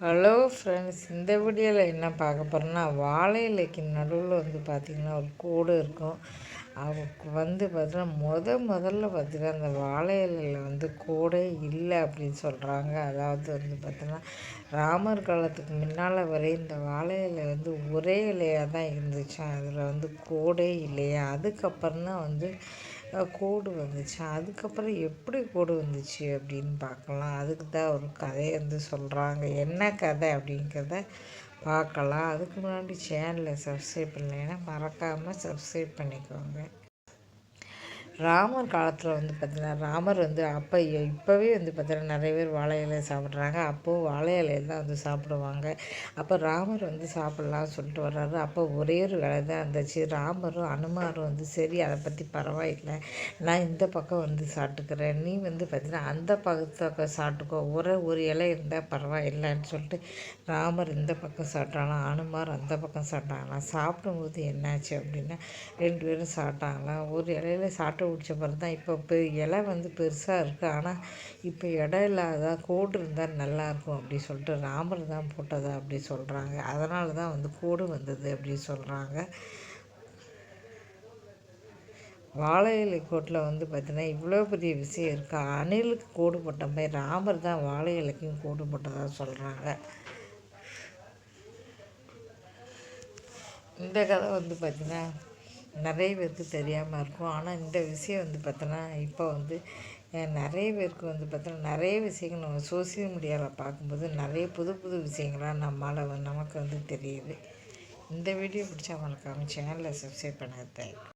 Hello friends இந்த வீடியோவில் என்ன பார்க்க போகிறோன்னா வாழை இலைக்கு நடுவில் வந்து பார்த்திங்கன்னா ஒரு கூடு இருக்கும். அவருக்கு வந்து பார்த்தீங்கன்னா முத முதல்ல பார்த்திங்கன்னா அந்த வாழை இலையில் வந்து கூடே இல்லை அப்படின்னு சொல்கிறாங்க அதாவது வந்து பார்த்திங்கன்னா ராமர் காலத்துக்கு முன்னால் வரை இந்த வாழை இலை வந்து ஒரே இலையாக தான் இருந்துச்சு. அதில் வந்து கூடே இல்லையா. அதுக்கப்புறம் தான் வந்து கோடு வந்துச்சு. அதுக்கப்புறம் எப்படி கோடு வந்துச்சு அப்படின்னு பார்க்கலாம். அதுக்கு தான் ஒரு கதையை வந்து சொல்கிறாங்க என்ன கதை அப்படிங்கிறத பார்க்கலாம். அதுக்கு முன்னாடி சேனலை சப்ஸ்கிரைப் பண்ணலைன்னா மறக்காமல் சப்ஸ்கிரைப் பண்ணிக்கோங்க. ராமர் காலத்தில் வந்து பார்த்திங்கன்னா ராமர் வந்து அப்போ இப்போவே வந்து பார்த்திங்கன்னா நிறைய பேர் வாழை இலையை சாப்பிட்றாங்க. அப்போது வாழை இலையில் தான் வந்து சாப்பிடுவாங்க. அப்போ ராமர் வந்து சாப்பிட்லாம்னு சொல்லிட்டு வர்றாரு. அப்போ ஒரே ஒரு வேலை தான் இருந்துச்சு. ராமரும் அனுமாரும் வந்து சரி அதை பற்றி பரவாயில்லை. நான் இந்த பக்கம் வந்து சாப்பிட்டுக்கிறேன். நீ வந்து பார்த்திங்கன்னா அந்த பக்கத்தை சாப்பிட்டுக்கோ. ஒரே ஒரு இலை இருந்தால் பரவாயில்லைன்னு சொல்லிட்டு ராமர் இந்த பக்கம் சாப்பிட்டாலாம் அனுமார் அந்த பக்கம் சாப்பிட்டாங்களாம். சாப்பிடும்போது என்னாச்சு அப்படின்னா ரெண்டு பேரும் சாப்பிட்டாங்களாம். ஒரு இலையில சாப்பிட்டு பிடிச்ச பிறகு தான். இப்போ பெ இலை வந்து பெருசாக இருக்குது ஆனால் இப்போ இடம் இல்லாத கோடு இருந்தால் நல்லாயிருக்கும் அப்படி சொல்லிட்டு ராமர் தான் போட்டதா அப்படி சொல்கிறாங்க அதனால தான் வந்து கோடு வந்தது அப்படி சொல்கிறாங்க வாழை இலை கோட்டில் வந்து பார்த்திங்கன்னா இவ்வளோ பெரிய விஷயம் இருக்குது அணிலுக்கு கோடு போட்ட மாதிரி ராமர் தான் வாழை இலைக்கும் கோடு போட்டதாக சொல்கிறாங்க இந்த கதை வந்து பார்த்திங்கன்னா நிறைய பேருக்கு தெரியாமல் இருக்கும். ஆனால் இந்த விஷயம் வந்து பார்த்தோன்னா இப்போ வந்து நிறைய பேருக்கு வந்து பார்த்தோன்னா நிறைய விஷயங்கள் நம்ம சோசியல் மீடியாவில் பார்க்கும்போது நிறைய புது புது விஷயங்களாக நம்மளால் நமக்கு வந்து தெரியுது. இந்த வீடியோ பிடிச்சா மறக்காமல் சேனலை சப்ஸ்கிரைப் பண்ண தேங்க்யூ